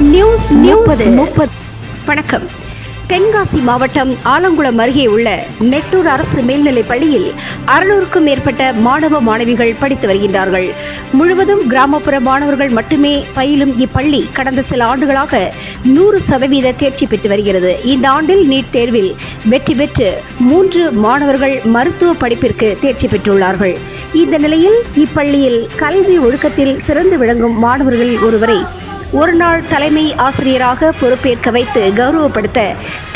News news முப்பது. வணக்கம். தென்காசி மாவட்டம் ஆலங்குளம் அருகே உள்ள நெட்டூர் அரசு மேல்நிலைப் பள்ளியில் அறுநூறுக்கும் மேற்பட்ட மாணவ மாணவிகள் படித்து வருகின்றார்கள். முழுவதும் கிராமப்புற மாணவர்கள் மட்டுமே பயிலும் இப்பள்ளி கடந்த சில ஆண்டுகளாக நூறு சதவீத தேர்ச்சி பெற்று வருகிறது. இந்த ஆண்டில் நீட் தேர்வில் வெற்றி பெற்று மூன்று மாணவர்கள் மருத்துவ படிப்பிற்கு தேர்ச்சி பெற்றுள்ளார்கள். இந்த நிலையில் இப்பள்ளியில் கல்வி ஒழுக்கத்தில் சிறந்து விளங்கும் மாணவர்களில் ஒருவரை ஒருநாள் தலைமை ஆசிரியராக பொறுப்பேற்க வைத்து கௌரவப்படுத்த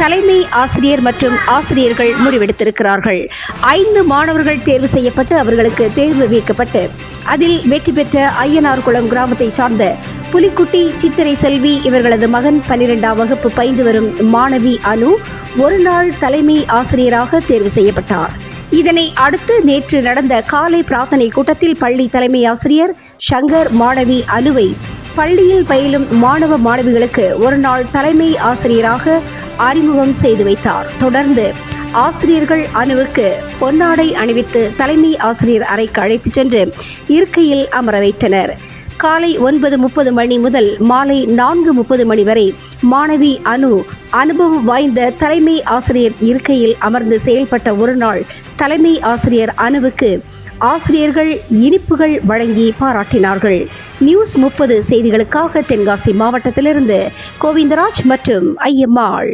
தலைமை ஆசிரியர் மற்றும் ஆசிரியர்கள் முடிவெடுத்திருக்கிறார்கள். ஐந்து மாணவர்கள் தேர்வு செய்யப்பட்டு அவர்களுக்கு தேர்வு வைக்கப்பட்டு அதில் வெற்றி பெற்ற ஐயனார்குளம் கிராமத்தை சார்ந்த புலிக்குட்டி சித்திரை செல்வி இவர்களது மகன் பன்னிரெண்டாம் வகுப்பு பயின்று வரும் மாணவி அனு ஒருநாள் தலைமை ஆசிரியராக தேர்வு செய்யப்பட்டார். இதனை அடுத்து நேற்று நடந்த காலை பிரார்த்தனை கூட்டத்தில் பள்ளி தலைமை ஆசிரியர் சங்கர் மாணவி அனுவை பள்ளியில் பயிலும் மாணவ மாணவிகளுக்கு ஒரு நாள் தலைமை ஆசிரியராக அறிமுகம் செய்து வைத்தார். தொடர்ந்து ஆசிரியர்கள் அணுவுக்கு பொன்னாடை அணிவித்து தலைமை ஆசிரியர் அறைக்கு அழைத்துச் சென்று இருக்கையில் அமர வைத்தனர். காலை ஒன்பது முப்பது மணி முதல் மாலை நான்கு முப்பது மணி வரை மாணவி அனு அனுபவம் வாய்ந்த தலைமை ஆசிரியர் இருக்கையில் அமர்ந்து செயல்பட்ட ஒரு நாள் தலைமை ஆசிரியர் அணுவுக்கு ஆசிரியர்கள் இனிப்புகள் வழங்கி பாராட்டினார்கள். நியூஸ் முப்பது செய்திகளுக்காக தென்காசி மாவட்டத்திலிருந்து கோவிந்தராஜ் மற்றும் ஐயம்மாள்.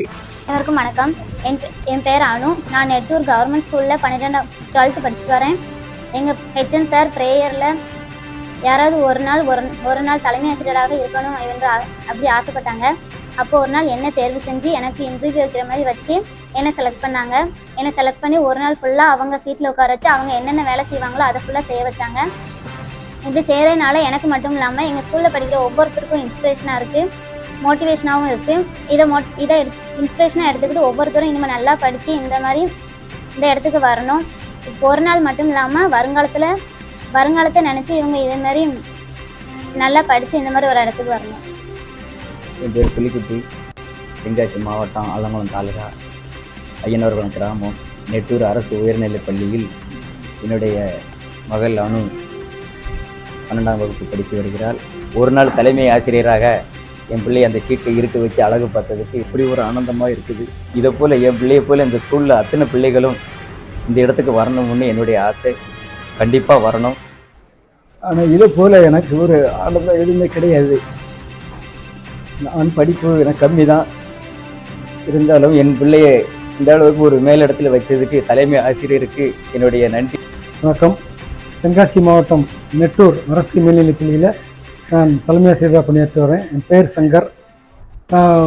எல்லாருக்கும் வணக்கம். என் என் பேர் அனு. நான் நெட்டூர் கவர்மெண்ட் ஸ்கூலில் பன்னிரெண்டாம் டுவெல்த்து படிச்சுட்டு வரேன். எங்கள் ஹெச்எம் சார் ப்ரேயரில் யாராவது ஒரு நாள் ஒரு ஒரு நாள் தலைமை ஆசிரியராக இருக்கணும் என்று அப்படி ஆசைப்பட்டாங்க. அப்போ ஒரு நாள் என்ன தேர்வு செஞ்சு எனக்கு இன்டர்வியூ வைக்கிற மாதிரி வச்சு என்னை செலக்ட் பண்ணாங்க. என்னை செலக்ட் பண்ணி ஒரு நாள் ஃபுல்லாக அவங்க சீட்டில் உட்கார வச்சு அவங்க என்னென்ன வேலை செய்வாங்களோ அதை ஃபுல்லாக செய்ய வச்சாங்க. இப்படி செய்கிறதுனால எனக்கு மட்டும் இல்லாமல் எங்கள் ஸ்கூலில் படிக்கிற ஒவ்வொருத்தருக்கும் இன்ஸ்பிரேஷனாக இருக்குது மோட்டிவேஷனாகவும் இருக்குது இதை மோட் இதை இன்ஸ்பிரேஷனாக எடுத்துக்கிட்டு ஒவ்வொருத்தரும் இனிமேல் நல்லா படித்து இந்த மாதிரி இந்த இடத்துக்கு வரணும். இப்போ ஒரு நாள் மட்டும் இல்லாமல் வருங்காலத்தில் வருங்காலத்தை நினச்சி இவங்க இதே மாதிரி நல்லா படித்து இந்த மாதிரி ஒரு இடத்துக்கு வரணும். என் பேர் புலிக்குட்டி தென்காசி மாவட்டம் ஆலங்குளம் தாலுகா ஐயனவர்குளம் கிராமம் நெட்டூர் அரசு உயர்நிலைப் பள்ளியில் என்னுடைய மகள் அனு பன்னெண்டாம் வகுப்பு படித்து வருகிறாள். ஒரு நாள் தலைமை ஆசிரியராக என் பிள்ளை அந்த சீட்டை இருக்க வச்சு அழகு பார்த்ததுக்கு இப்படி ஒரு ஆனந்தமாக இருக்குது. இதை போல் என் பிள்ளையை போல் இந்த ஸ்கூலில் அத்தனை பிள்ளைகளும் இந்த இடத்துக்கு வரணும்னு என்னுடைய ஆசை. கண்டிப்பாக வரணும். ஆனால் இதை போல் எனக்கு ஒரு ஆனந்தம் எதுவுமே கிடையாது. நான் படிப்பு எனக்கு கம்மி தான் இருந்தாலும் என் பிள்ளையை இந்த அளவுக்கு ஒரு மேலிடத்தில் வைத்ததுக்கு தலைமை ஆசிரியருக்கு என்னுடைய நன்றி. வணக்கம். தென்காசி மாவட்டம் நெட்டூர் அரசு மேல்நிலைப் பள்ளியில் நான் தலைமை ஆசிரியராக பணியாற்றி வரேன். என் பெயர் சங்கர். நான்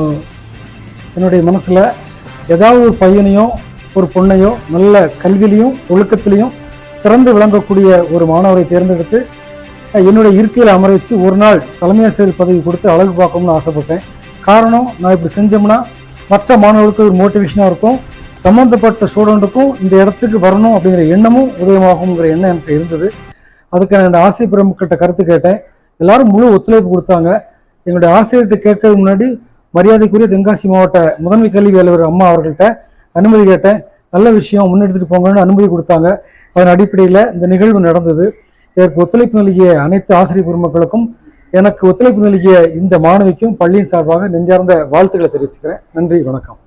என்னுடைய மனசில் ஏதாவது ஒரு பையனையோ ஒரு பொண்ணையோ நல்ல கல்விலையும் ஒழுக்கத்திலையும் சிறந்து விளங்கக்கூடிய ஒரு மாணவரை தேர்ந்தெடுத்து என்னுடைய இருக்கையில் அமர வச்சு ஒரு நாள் தலைமை ஆசிரியர் பதவி கொடுத்து அழகு பார்க்கணும்னு ஆசைப்பட்டேன். காரணம் நான் இப்படி செஞ்சோம்னா மற்ற மாணவர்களுக்கு ஒரு மோட்டிவேஷனாக இருக்கும். சம்மந்தப்பட்ட ஸ்டூடெண்ட்டுக்கும் இந்த இடத்துக்கு வரணும் அப்படிங்கிற எண்ணமும் உதயமாகுங்கிற எண்ணம் எனக்கு இருந்தது. அதுக்கு நான் என்னோட ஆசிரியர் பிரமுக்கிட்ட கருத்து கேட்டேன். எல்லாரும் முழு ஒத்துழைப்பு கொடுத்தாங்க. எங்களுடைய ஆசிரியர்கிட்ட கேட்கறதுக்கு முன்னாடி மரியாதைக்குரிய தென்காசி மாவட்ட முதன்மை கல்வி அலுவலர் அம்மா அவர்கள்ட்ட அனுமதி கேட்டேன். நல்ல விஷயம் முன்னெடுத்துட்டு போங்கன்னு அனுமதி கொடுத்தாங்க. அதன் அடிப்படையில் இந்த நிகழ்வு நடந்தது. இதற்கு ஒத்துழைப்பு நல்கிய அனைத்து ஆசிரியர் பெருமக்களுக்கும் எனக்கு ஒத்துழைப்பு நல்கிய இந்த மாணவிக்கும் பள்ளியின் சார்பாக நெஞ்சார்ந்த வாழ்த்துக்களை தெரிவிச்சுக்கிறேன். நன்றி வணக்கம்.